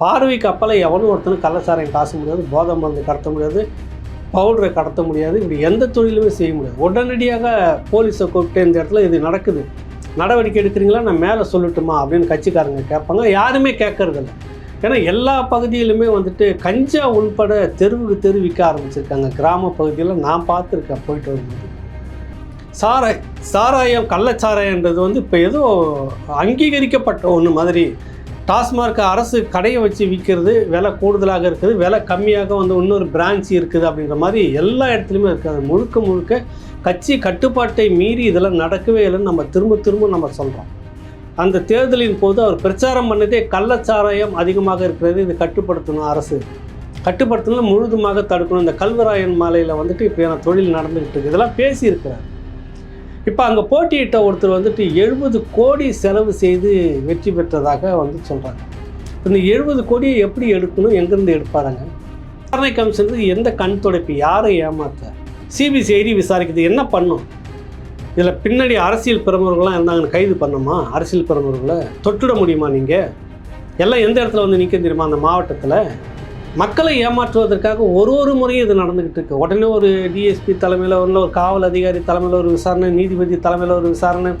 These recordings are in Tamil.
பார்வை கப்பலை எவனும் ஒருத்தனும் கள்ளச்சாரையும் காசு முடியாது போதை மருந்து கடத்த முடியாது பவுடரை கடத்த முடியாது இப்படி எந்த தொழிலுமே செய்ய முடியாது. உடனடியாக போலீஸை கூப்பிட்டு இந்த இடத்துல இது நடக்குது. நடவடிக்கை எடுக்கிறீங்களா? நான் மேலே சொல்லட்டுமா? அப்படின்னு கட்சிக்காரங்க கேட்பாங்க. யாருமே கேட்கறதில்ல ஏன்னா எல்லா பகுதியிலுமே வந்துட்டு கஞ்சா உள்பட தெருவுக்கு தெரு விற்க ஆரம்பிச்சிருக்காங்க. கிராம பகுதியில் நான் பார்த்துருக்கேன் போயிட்டு வரும்போது. சாராய் சாராயம் கள்ளச்சாராயன்றது வந்து இப்போ ஏதோ அங்கீகரிக்கப்பட்ட ஒன்று மாதிரி டாஸ்மார்க் அரசு கடையை வச்சு விற்கிறது விலை கூடுதலாக இருக்குது விலை கம்மியாக வந்து இன்னொரு பிரான்ச் இருக்குது அப்படின்ற மாதிரி எல்லா இடத்துலையுமே இருக்குது அது முழுக்க முழுக்க கட்சி கட்டுப்பாட்டை மீறி இதெல்லாம் நடக்கவே இல்லைன்னு நம்ம திரும்ப திரும்ப நம்ம சொல்கிறோம் அந்த தேர்தலின் போது அவர் பிரச்சாரம் பண்ணதே கள்ளச்சாராயம் அதிகமாக இருக்கிறது. இது கட்டுப்படுத்தணும் அரசு. கட்டுப்படுத்தணும் முழுதுமாக தடுக்கணும். இந்த கல்வராயன் மாலையில் வந்துட்டு இப்படியான தொழில் நடந்துக்கிட்டு இருக்கு. இதெல்லாம் பேசியிருக்கிறார். இப்போ அங்கே போட்டியிட்ட ஒருத்தர் வந்துட்டு எழுபது கோடி செலவு செய்து வெற்றி பெற்றதாக வந்து சொல்கிறாங்க இந்த எழுபது கோடியை எப்படி எடுக்கணும்? எங்கேருந்து எடுப்பாருங்க? விசாரணை கமிஷனுக்கு எந்த கண் துடைப்பு? யாரை ஏமாத்த? சிபிசிஐடி விசாரிக்குது என்ன பண்ணும்? இதில் பின்னாடி அரசியல் பிரமுகர்கள்லாம் இருந்தாங்கன்னு கைது பண்ணோமா? அரசியல் பிரமுகர்களை தொட்டுட முடியுமா நீங்கள் எல்லாம் எந்த இடத்துல வந்து நிற்க தெரியுமா? அந்த மாவட்டத்தில்? மக்களை ஏமாற்றுவதற்காக ஒரு ஒரு முறையும் இது நடந்துக்கிட்டு இருக்கு. உடனே ஒரு டிஎஸ்பி தலைமையில் ஒன்று ஒரு காவல் அதிகாரி தலைமையில் ஒரு விசாரணை நீதிபதி தலைமையில் ஒரு விசாரணை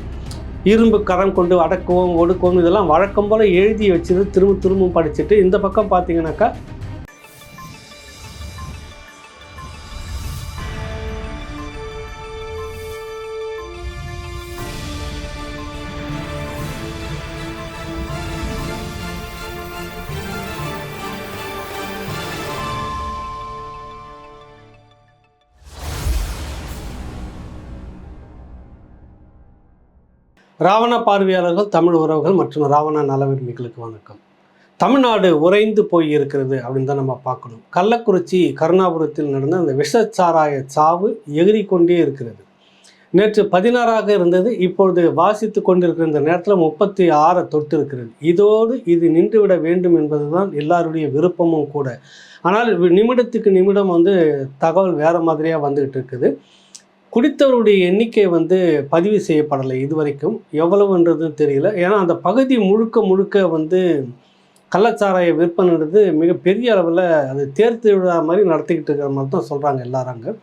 இரும்பு கரம் கொண்டு அடக்குவோம் ஒடுக்குவோம் இதெல்லாம் வழக்கம் போல் எழுதி வச்சுட்டு திரும்ப திரும்பவும் படிச்சுட்டு இந்த பக்கம் பார்த்தீங்கன்னாக்கா ராவண பார்வையாளர்கள் தமிழ் உறவுகள் மற்றும் ராவண நலவிரும்பிகளுக்கு வணக்கம். தமிழ்நாடு உறைந்து போய் இருக்கிறது அப்படின்னு தான் நம்ம பார்க்கணும். கள்ளக்குறிச்சி கருணாபுரத்தில் நடந்த அந்த விஷச்சாராய சாவு எகிரி கொண்டே இருக்கிறது. நேற்று பதினாறாக இருந்தது இப்பொழுது வாசித்து கொண்டிருக்கிற இந்த நேரத்தில் முப்பத்தி ஆறை தொட்டு இருக்கிறது. இதோடு இது நின்றுவிட வேண்டும் என்பதுதான் எல்லாருடைய விருப்பமும் கூட. ஆனால் நிமிடத்துக்கு நிமிடம் வந்து தகவல் வேறு மாதிரியாக வந்துகிட்டு இருக்குது. குடித்தவருடைய எண்ணிக்கை வந்து பதிவு செய்யப்படலை இதுவரைக்கும். எவ்வளவுன்றது தெரியல. ஏன்னா அந்த பகுதி முழுக்க முழுக்க வந்து கள்ளச்சாராய விற்பனைன்றது மிகப்பெரிய அளவில் அது தேர் திருவிழா மாதிரி நடத்திக்கிட்டு இருக்கிற மாதிரி தான் சொல்கிறாங்க எல்லாராங்க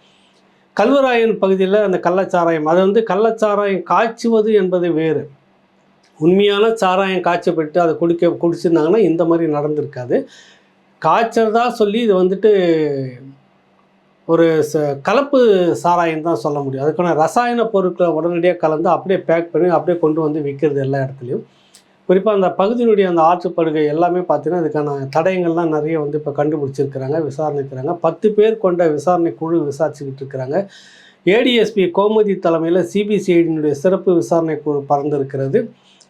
கல்வராயன் பகுதியில் அந்த கள்ளச்சாராயம் அது வந்து கள்ளச்சாராயம் காய்ச்சுவது என்பது வேறு. உண்மையான சாராயம் காய்ச்சப்பட்டு அதை குடிக்க குடிச்சிருந்தாங்கன்னா இந்த மாதிரி நடந்திருக்காது. காய்ச்சறதா சொல்லி இது வந்துட்டு ஒரு ச கலப்பு சாராயம் தான் சொல்ல முடியும். அதுக்கான ரசாயன பொருட்களை உடனடியாக கலந்து அப்படியே பேக் பண்ணி அப்படியே கொண்டு வந்து விற்கிறது எல்லா இடத்துலையும். குறிப்பாக அந்த பகுதியினுடைய அந்த ஆற்றுப்படுகை எல்லாமே பார்த்தீங்கன்னா அதுக்கான தடயங்கள்லாம் நிறைய வந்து இப்போ கண்டுபிடிச்சிருக்கிறாங்க விசாரணைக்கிறாங்க. பத்து பேர் கொண்ட விசாரணை குழு விசாரிச்சுக்கிட்டு இருக்கிறாங்க ஏடிஎஸ்பி கோமதி தலைமையில் சிபிசிஐடியினுடைய சிறப்பு விசாரணை குழு பறந்திருக்கிறது.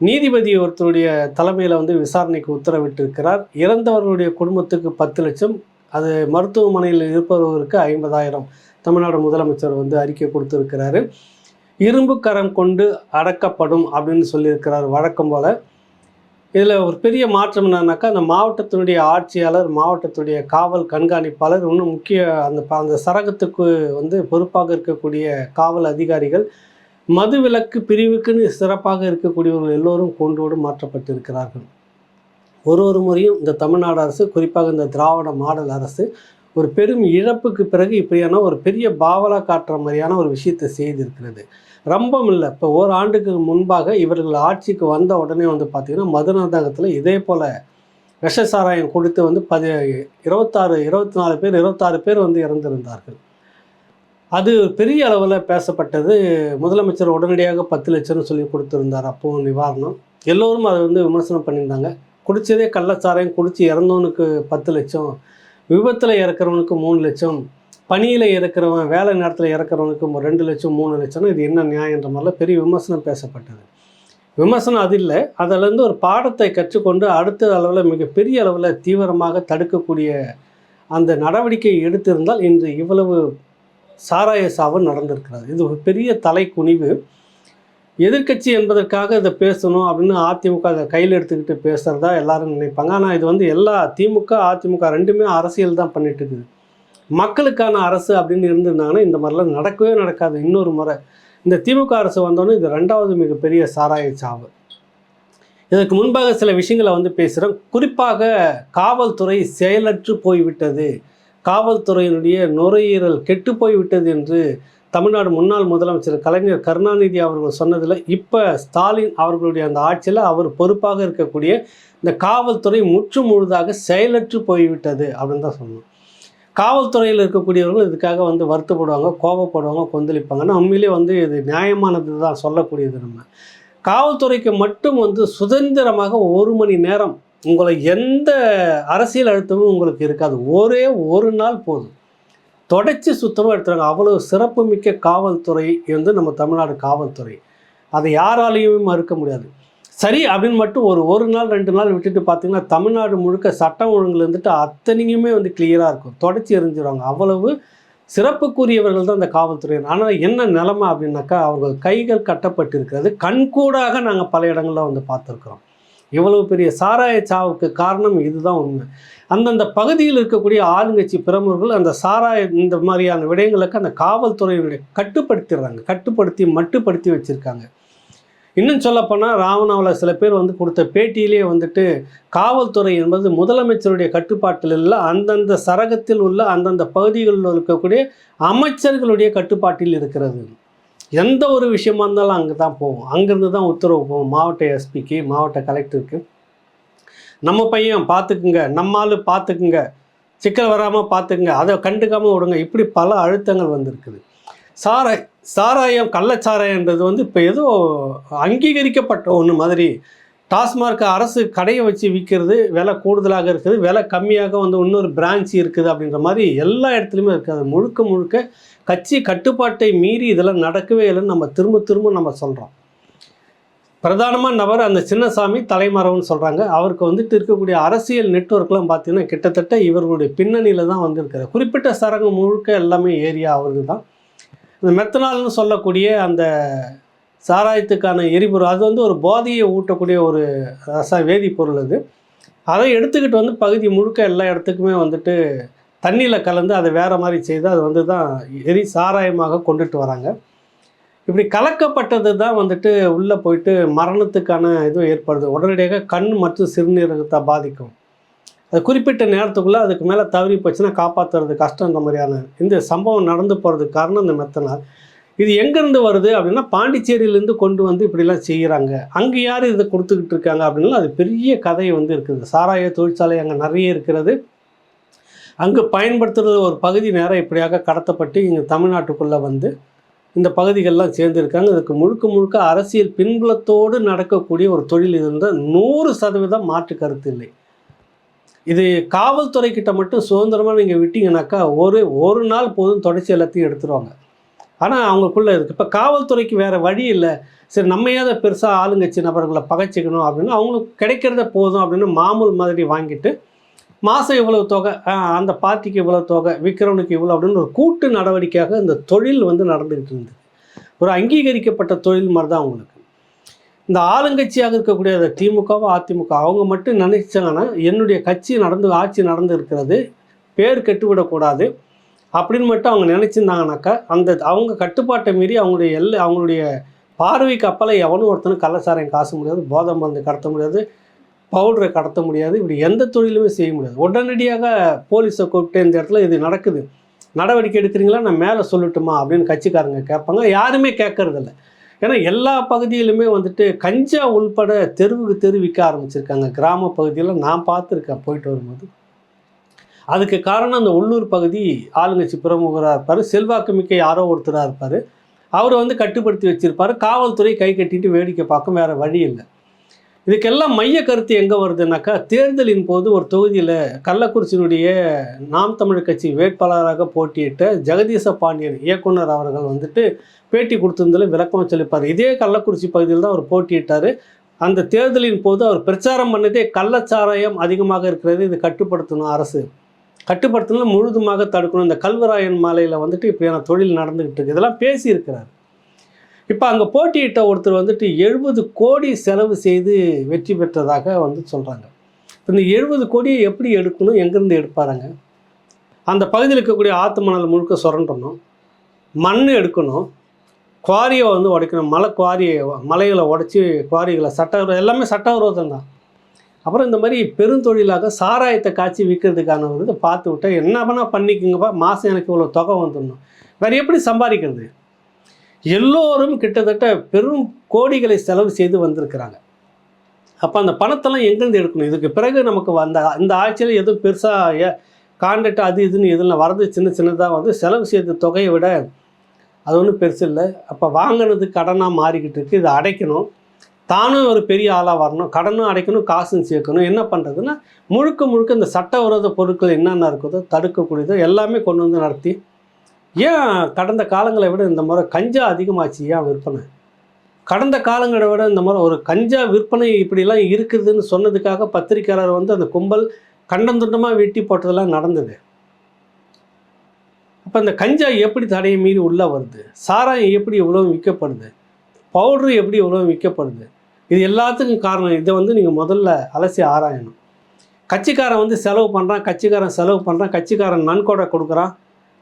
நீதிபதி ஒருத்தருடைய தலைமையில் வந்து விசாரணைக்கு உத்தரவிட்டிருக்கிறார். இறந்தவர்களுடைய குடும்பத்துக்கு பத்து லட்சம் அது மருத்துவமனையில் இருப்பவருக்கு ஐம்பதாயிரம். தமிழ்நாடு முதலமைச்சர் வந்து அறிக்கை கொடுத்துருக்கிறாரு. இரும்பு கரம் கொண்டு அடக்கப்படும் அப்படின்னு சொல்லியிருக்கிறார் வழக்கம் போல். இதில் ஒரு பெரிய மாற்றம் என்னன்னாக்கா அந்த மாவட்டத்தினுடைய ஆட்சியாளர் மாவட்டத்துடைய காவல் கண்காணிப்பாளர் இன்னும் முக்கிய அந்த ப- அந்த சரகத்துக்கு வந்து பொறுப்பாக இருக்கக்கூடிய காவல் அதிகாரிகள் மதுவிலக்கு பிரிவுக்குன்னு சிறப்பாக இருக்கக்கூடியவர்கள் எல்லோரும் கொண்டோடு மாற்றப்பட்டிருக்கிறார்கள். ஒரு ஒரு முறையும் இந்த தமிழ்நாடு அரசு குறிப்பாக இந்த திராவிட மாடல் அரசு ஒரு பெரும் இழப்புக்கு பிறகு இப்படியான ஒரு பெரிய பாவலா காட்டுற மாதிரியான ஒரு விஷயத்தை செய்திருக்கிறது. ரொம்பம் இல்லை. இப்போ ஓராண்டுக்கு முன்பாக இவர்கள் ஆட்சிக்கு வந்த உடனே வந்து பார்த்திங்கன்னா மதுநாதகத்தில் இதே போல் விஷசாராயம் கொடுத்து வந்து பதி இருபத்தாறு இருபத்தி நாலு பேர் இருபத்தாறு பேர் வந்து இறந்திருந்தார்கள். அது பெரிய அளவில் பேசப்பட்டது. முதலமைச்சர் உடனடியாக பத்து லட்சம்னு சொல்லி கொடுத்துருந்தார். அப்போது நிவாரணம். எல்லோரும் அதை வந்து விமர்சனம் பண்ணியிருந்தாங்க. குடித்ததே கள்ளச்சாராயம் குடித்து இறந்தவனுக்கு பத்து லட்சம் விபத்தில் இறக்குறவனுக்கு மூணு லட்சம் பணியில் இறக்குறவன் வேலை நேரத்தில் இறக்குறவனுக்கு ரெண்டு லட்சம் மூணு லட்சம்னா இது என்ன நியாயன்ற மாதிரிலாம் பெரிய விமர்சனம் பேசப்பட்டது. விமர்சனம் அது இல்லை. அதிலேருந்து ஒரு பாடத்தை கற்றுக்கொண்டு அடுத்த அளவில் மிகப்பெரிய அளவில் தீவிரமாக தடுக்கக்கூடிய அந்த நடவடிக்கை எடுத்திருந்தால் இன்று இவ்வளவு சாராய சாவு நடந்திருக்கிறது. இது ஒரு பெரிய தலைக்குனிவு. எதிர்க்கட்சி என்பதற்காக இதை பேசணும் அப்படின்னு அதிமுக அதை கையில் எடுத்துக்கிட்டு பேசுகிறதா எல்லாரும் நினைப்பாங்க. ஆனால் இது வந்து எல்லா திமுக அதிமுக ரெண்டுமே அரசியல் தான் பண்ணிட்டு இருக்குது. மக்களுக்கான அரசு அப்படின்னு இருந்திருந்தாங்கன்னா இந்த மாதிரிலாம் நடக்கவே நடக்காது. இன்னொரு முறை இந்த திமுக அரசு வந்தோன்னே இது ரெண்டாவது மிகப்பெரிய சாராய சாவு. இதற்கு முன்பாக சில விஷயங்களை வந்து பேசுகிறோம் குறிப்பாக காவல்துறை செயலற்று போய்விட்டது. காவல்துறையினுடைய நுரையீரல் கெட்டு போய்விட்டது என்று தமிழ்நாடு முன்னாள் முதலமைச்சர் கலைஞர் கருணாநிதி அவர்கள் சொன்னதில் இப்போ ஸ்டாலின் அவர்களுடைய அந்த ஆட்சியில் அவர் பொறுப்பாக இருக்கக்கூடிய இந்த காவல்துறை முற்று முழுதாக செயலற்று போய்விட்டது அப்படின்னு தான் சொல்லணும். காவல்துறையில் இருக்கக்கூடியவர்கள் இதுக்காக வந்து வருத்தப்படுவாங்க கோபப்படுவாங்க கொந்தளிப்பாங்கன்னா உண்மையிலே வந்து இது நியாயமானது தான் சொல்லக்கூடியது நம்ம. காவல்துறைக்கு மட்டும் வந்து சுதந்திரமாக ஒரு மணி நேரம் உங்களை எந்த அரசியல் அழுத்தமும் உங்களுக்கு இருக்காது. ஒரே ஒரு நாள் போதும். தொடச்சி சுத்தமாக எடுத்துறாங்க. அவ்வளோ சிறப்புமிக்க காவல்துறை வந்து நம்ம தமிழ்நாடு காவல்துறை. அதை யாராலையுமே மறுக்க முடியாது. சரி அப்படின்னு மட்டும் ஒரு ஒரு நாள் ரெண்டு நாள் விட்டுட்டு பார்த்தீங்கன்னா தமிழ்நாடு முழுக்க சட்டம் ஒழுங்குல இருந்துட்டு அத்தனையுமே வந்து கிளியராக இருக்கும். தொடச்சி எரிஞ்சிருவாங்க. அவ்வளவு சிறப்புக்குரியவர்கள் தான் இந்த காவல்துறை ஆனால் என்ன நிலைமை அப்படின்னாக்கா அவங்க கைகள் கட்டப்பட்டிருக்கிறது. கண்கூடாக நாங்கள் பல இடங்களில் வந்து பார்த்துருக்குறோம். இவ்வளவு பெரிய சாராய சாவுக்கு காரணம் இதுதான் உண்மை. அந்தந்த பகுதியில் இருக்கக்கூடிய ஆளுங்கட்சி பிரமுகர்கள் அந்த சாராய இந்த மாதிரியான விடயங்களுக்கு அந்த காவல்துறையினுடைய கட்டுப்படுத்திடுறாங்க. கட்டுப்படுத்தி மட்டுப்படுத்தி வச்சுருக்காங்க. இன்னும் சொல்லப்போனால் ராவணாவில் சில பேர் வந்து கொடுத்த பேட்டியிலே வந்துட்டு காவல்துறை என்பது முதலமைச்சருடைய கட்டுப்பாட்டில் இல்லை அந்தந்த சரகத்தில் உள்ள அந்தந்த பகுதிகளில் இருக்கக்கூடிய அமைச்சர்களுடைய கட்டுப்பாட்டில் இருக்கிறது. எந்த ஒரு விஷயமா இருந்தாலும் அங்கே தான் போவோம். அங்கேருந்து தான் உத்தரவு போவோம். மாவட்ட எஸ்பிக்கு மாவட்ட கலெக்டருக்கு. நம்ம பையன் பார்த்துக்குங்க நம்மால் பார்த்துக்குங்க சிக்கல் வராமல் பார்த்துக்குங்க அதை கண்டுக்காமல் விடுங்க. இப்படி பல அழுத்தங்கள் வந்திருக்குது. சாராய் சாராயம் கள்ளச்சாராயன்றது வந்து இப்போ ஏதோ அங்கீகரிக்கப்பட்ட ஒன்று மாதிரி. டாஸ்மார்க் அரசு கடையை வச்சு விற்கிறது விலை கூடுதலாக இருக்குது விலை கம்மியாக வந்து இன்னொரு பிரான்ச் இருக்குது அப்படின்ற மாதிரி எல்லா இடத்துலையுமே இருக்குது. அது முழுக்க முழுக்க கட்சி கட்டுப்பாட்டை மீறி இதெல்லாம் நடக்கவே இல்லைன்னு நம்ம திரும்ப திரும்ப நம்ம சொல்கிறோம் பிரதானமாக நபர் அந்த சின்னசாமி தலைமறைவுன்னு சொல்கிறாங்க அவருக்கு வந்துட்டு இருக்கக்கூடிய அரசியல் நெட்வொர்க்லாம் பார்த்தீங்கன்னா கிட்டத்தட்ட இவர்களுடைய பின்னணியில் தான் வந்திருக்காரு குறிப்பிட்ட சரங்கு முழுக்க எல்லாமே ஏரியா அவருக்கு தான் இந்த மெத்தனால்னு சொல்லக்கூடிய அந்த சாராயத்துக்கான எரிபொருள் அது வந்து ஒரு போதையை ஊட்டக்கூடிய ஒரு ரச வேதிப்பொருள் அது. அதை எடுத்துக்கிட்டு வந்து பகுதி முழுக்க எல்லா இடத்துக்குமே வந்துட்டு தண்ணியில் கலந்து அதை வேறு மாதிரி செய்து அது வந்து தான் எரி சாராயமாக கொண்டுட்டு வராங்க. இப்படி கலக்கப்பட்டது தான் வந்துட்டு உள்ளே போயிட்டு மரணத்துக்கான இதுவும் ஏற்படுது. உடனடியாக கண் மற்றும் சிறுநீரகத்தை பாதிக்கும். அது குறிப்பிட்ட நேரத்துக்குள்ளே அதுக்கு மேலே தவறி போச்சுன்னா காப்பாற்றுறது கஷ்டம் இந்த மாதிரியான இந்த சம்பவம் நடந்து போகிறதுக்கு காரணம் இந்த மெத்தனால். இது எங்கேருந்து வருது அப்படின்னா பாண்டிச்சேரியிலேருந்து கொண்டு வந்து இப்படிலாம் செய்கிறாங்க அங்கே யார் இதை கொடுத்துக்கிட்டு இருக்காங்க அப்படின்னா அது பெரிய கதை வந்து இருக்குது. சாராய தொழிற்சாலை அங்கே நிறைய இருக்கிறது. அங்கே பயன்படுத்துகிறது ஒரு பகுதி நேரம் இப்படியாக கடத்தப்பட்டு இங்கே தமிழ்நாட்டுக்குள்ளே வந்து இந்த பகுதிகள்லாம் சேர்ந்துருக்காங்க. இதுக்கு முழுக்க முழுக்க அரசியல் பின்புலத்தோடு நடக்கக்கூடிய ஒரு தொழில் இருந்தால் நூறு சதவீதம் மாற்று கருத்து இல்லை. இது காவல்துறை கிட்ட மட்டும் சுதந்திரமாக நீங்கள் விட்டீங்கன்னாக்கா ஒரு ஒரு நாள் போதும் தொடர்ச்சி எல்லாத்தையும் எடுத்துருவாங்க. ஆனால் அவங்களுக்குள்ளே இருக்குது இப்போ காவல்துறைக்கு வேறு வழி இல்லை. சரி நம்மையாவது பெருசாக ஆளுங்கட்சி நபர்களை பகைச்சிக்கணும் அப்படின்னு அவங்களுக்கு கிடைக்கிறத போதும் அப்படின்னு மாமூல் மாதிரி வாங்கிட்டு மாதம் இவ்வளவு தொகை? அந்த பார்ட்டிக்கு இவ்வளோ தொகை? விற்கிறவனுக்கு இவ்வளோ அப்படின்னு ஒரு கூட்டு நடவடிக்கையாக இந்த தொழில் வந்து நடந்துக்கிட்டு இருந்தது. ஒரு அங்கீகரிக்கப்பட்ட தொழில் மாதிரி தான் அவங்களுக்கு இந்த ஆளுங்கட்சியாக இருக்கக்கூடிய அந்த திமுகவோ அதிமுக அவங்க மட்டும் நினைச்சாங்கன்னா என்னுடைய கட்சி நடந்து ஆட்சி நடந்து இருக்கிறது பேர் கெட்டுவிடக்கூடாது அப்படின்னு மட்டும் அவங்க நினச்சிருந்தாங்கனாக்கா அந்த அவங்க கட்டுப்பாட்டை மீறி அவங்களுடைய எல்லை அவங்களுடைய பார்வைக்கு அப்பலை எவனும் ஒருத்தனும் கள்ளசாரையும் காசு முடியாது போதை மருந்து கடத்த முடியாது பவுடரை கடத்த முடியாது இப்படி எந்த தொழிலுமே செய்ய முடியாது. உடனடியாக போலீஸை கூப்பிட்டு இந்த இடத்துல இது நடக்குது. நடவடிக்கை எடுக்கிறீங்களா? நான் மேலே சொல்லட்டுமா? அப்படின்னு கட்சிக்காரங்க கேட்பாங்க. யாருமே கேட்கறதில்ல. ஏன்னா எல்லா பகுதியிலுமே வந்துட்டு கஞ்சா உள்பட தெருவுக்கு தெரு விற்க ஆரம்பிச்சிருக்காங்க. கிராம பகுதியில் நான் பார்த்துருக்கேன் போயிட்டு வரும்போது. அதுக்கு காரணம் அந்த உள்ளூர் பகுதி ஆளுங்கட்சி பிரமுகராக இருப்பார். செல்வாக்கு மிக்க யாரோ ஒருத்தராக இருப்பார். அவர் வந்து கட்டுப்படுத்தி வச்சிருப்பார். காவல்துறை கை கட்டிட்டு வேடிக்கை பார்க்க வேறு வழி இல்லை. இதுக்கெல்லாம் மைய கருத்து எங்கே வருதுனாக்கா தேர்தலின் போது ஒரு தொகுதியில் கள்ளக்குறிச்சியினுடைய நாம் தமிழ் கட்சி வேட்பாளராக போட்டியிட்ட ஜெகதீச பாண்டியன் இயக்குனர் அவர்கள் வந்துட்டு பேட்டி கொடுத்திருந்ததில் விளக்கம் சொல்லிப்பார். இதே கள்ளக்குறிச்சி பகுதியில் தான் அவர் போட்டியிட்டார். அந்த தேர்தலின் போது அவர் பிரச்சாரம் பண்ணதே கள்ளச்சாராயம் அதிகமாக இருக்கிறது. இது கட்டுப்படுத்தணும் அரசு. கட்டுப்படுத்தணும் முழுதுமாக தடுக்கணும். இந்த கல்வராயன் மாலையில் வந்துட்டு இப்படியான தொழில் நடந்துக்கிட்டு இருக்கு. இதெல்லாம் பேசியிருக்கிறார். இப்போ அங்கே போட்டியிட்ட ஒருத்தர் வந்துட்டு எழுபது கோடி செலவு செய்து வெற்றி பெற்றதாக வந்து சொல்கிறாங்க இந்த எழுபது கோடியை எப்படி எடுக்கணும்? எங்கேருந்து எடுப்பாருங்க? அந்த பகுதியில் இருக்கக்கூடிய ஆற்று மணல் முழுக்க சுரண்டணும் மண் எடுக்கணும். குவாரியை வந்து உடைக்கணும். மலை குவாரியை மலைகளை உடைச்சி குவாரிகளை சட்ட எல்லாமே சட்டவிரோதம் தான். அப்புறம் இந்த மாதிரி பெருந்தொழிலாக சாராயத்தை காய்ச்சி விற்கிறதுக்கான வந்து பார்த்து விட்டா என்ன வேணால் பண்ணிக்கோங்கப்பா. மாதம் எனக்கு இவ்வளோ தொகை வந்துடணும். வேறு எப்படி சம்பாதிக்கிறது? எல்லோரும் கிட்டத்தட்ட பெரும் கோடிகளை செலவு செய்து வந்திருக்கிறாங்க. அப்போ அந்த பணத்தெல்லாம் எங்கேருந்து எடுக்கணும்? இதுக்கு பிறகு நமக்கு வந்த இந்த ஆட்சியில் எதுவும் பெருசாக கான்ட்ராக்ட் அது இதுன்னு எதுவும் வரது சின்ன சின்னதாக வந்து செலவு செய்த தொகையை விட அது ஒன்றும் பெருசு இல்லை. அப்போ வாங்கினது கடனாக மாறிக்கிட்டு இருக்குது இதை அடைக்கணும். தானும் ஒரு பெரிய ஆளாக வரணும். கடனும் அடைக்கணும் காசும் சேர்க்கணும். என்ன பண்ணுறதுன்னா முழுக்க முழுக்க இந்த சட்டவிரோத பொருட்கள் என்னென்ன இருக்குதோ தடுக்கக்கூடியதோ எல்லாமே கொண்டு வந்து நடத்தி ஏன் கடந்த காலங்களை விட இந்த முறை கஞ்சா அதிகமாச்சு? ஏன் விற்பனை? கடந்த காலங்களை விட இந்த முறை ஒரு கஞ்சா விற்பனை இப்படிலாம் இருக்குதுன்னு சொன்னதுக்காக பத்திரிக்கையாளர் வந்து அந்த கும்பல் கண்டந்துண்டமாக வெட்டி போட்டதெல்லாம் நடந்தது. அப்போ இந்த கஞ்சா எப்படி தடையை மீறி உள்ளே வருது? சாராயம் எப்படி இவ்வளோ விற்கப்படுது? பவுட்ரு எப்படி இவ்வளோ விற்கப்படுது? இது எல்லாத்துக்கும் காரணம். இதை வந்து நீங்கள் முதல்ல அலசி ஆராயணும். கட்சிக்காரன் வந்து செலவு பண்ணுறான் கட்சிக்காரன் செலவு பண்ணுறான் கட்சிக்காரன் நன்கொடை கொடுக்குறான்.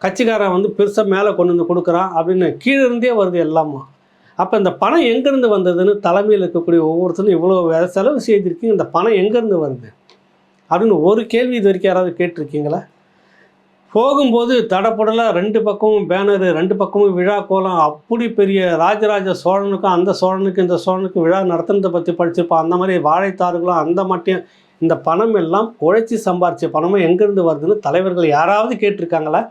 கட்சிக்காரன் வந்து பெருசாக மேலே கொண்டு வந்து கொடுக்குறான் அப்படின்னு கீழே இருந்தே வருது எல்லாமா அப்போ இந்த பணம் எங்கேருந்து வந்ததுன்னு தலைமையில் இருக்கக்கூடிய ஒவ்வொருத்தரும் இவ்வளோ வேற செலவு செய்திருக்கீங்க இந்த பணம் எங்கேருந்து வருது? அப்படின்னு ஒரு கேள்வி இது வரைக்கும் யாராவது கேட்டிருக்கீங்களா? போகும்போது தடப்படலாக ரெண்டு பக்கமும் பேனரு ரெண்டு பக்கமும் விழா கோலம் அப்படி பெரிய ராஜராஜ சோழனுக்கும் அந்த சோழனுக்கும் இந்த சோழனுக்கும் விழா நடத்துனதை பற்றி படிச்சிருப்போம். அந்த மாதிரி வாழைத்தாறுகளும் அந்த மட்டும் இந்த பணம் எல்லாம் உழைச்சி சம்பாரிச்ச பணமும் எங்கேருந்து வருதுன்னு தலைவர்கள் யாராவது கேட்டிருக்காங்களா?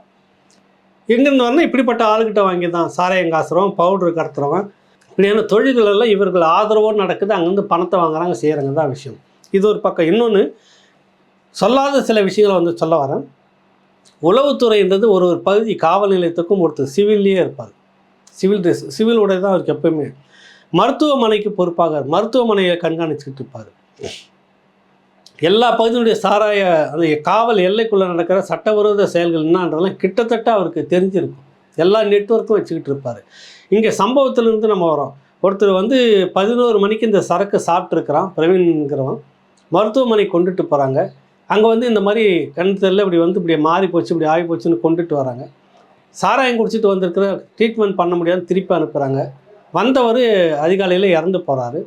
எங்கேருந்து வரணும் இப்படிப்பட்ட ஆளுகிட்ட வாங்கி தான் சாராயம் காசுறவன் பவுடர் கடத்துறவன். இப்படியான தொழில்கள் எல்லாம் இவர்கள் ஆதரவோடு நடக்குது அங்கேருந்து பணத்தை வாங்குறாங்க செய்கிறாங்க தான் விஷயம். இது ஒரு பக்கம். இன்னொன்று சொல்லாத சில விஷயங்களை வந்து சொல்ல வரேன். உளவுத்துறைன்றது ஒரு ஒரு பகுதி காவல் நிலையத்துக்கும் ஒருத்தர் சிவில்லையே இருப்பார். சிவில் ட்ரெஸ் சிவில் உடை தான் அவருக்கு எப்பவுமே மருத்துவமனைக்கு பொறுப்பாக மருத்துவமனையை கண்காணிச்சுக்கிட்டு இருப்பார். எல்லா பகுதியினுடைய சாராய அந்த காவல் எல்லைக்குள்ளே நடக்கிற சட்டவிரோத செயல்கள் என்னன்றதெல்லாம் கிட்டத்தட்ட அவருக்கு தெரிஞ்சிருக்கும். எல்லா நெட்வொர்க்கும் வச்சுக்கிட்டு இருப்பார். இங்கே சம்பவத்திலேருந்து நம்ம வரோம் ஒருத்தர் வந்து பதினோரு மணிக்கு இந்த சரக்கு சாப்பிட்ருக்கிறான் பிரவீன்கிறவன் மருத்துவமனை கொண்டுட்டு போகிறாங்க அங்கே வந்து இந்த மாதிரி கண் தெரியல இப்படி வந்து இப்படி மாறி போச்சு இப்படி ஆகி போச்சுன்னு கொண்டுட்டு வராங்க. சாராயம் குடிச்சிட்டு வந்திருக்கிற ட்ரீட்மெண்ட் பண்ண முடியாது திருப்பி அனுப்புகிறாங்க வந்தவர் அதிகாலையில் இறந்து போகிறாரு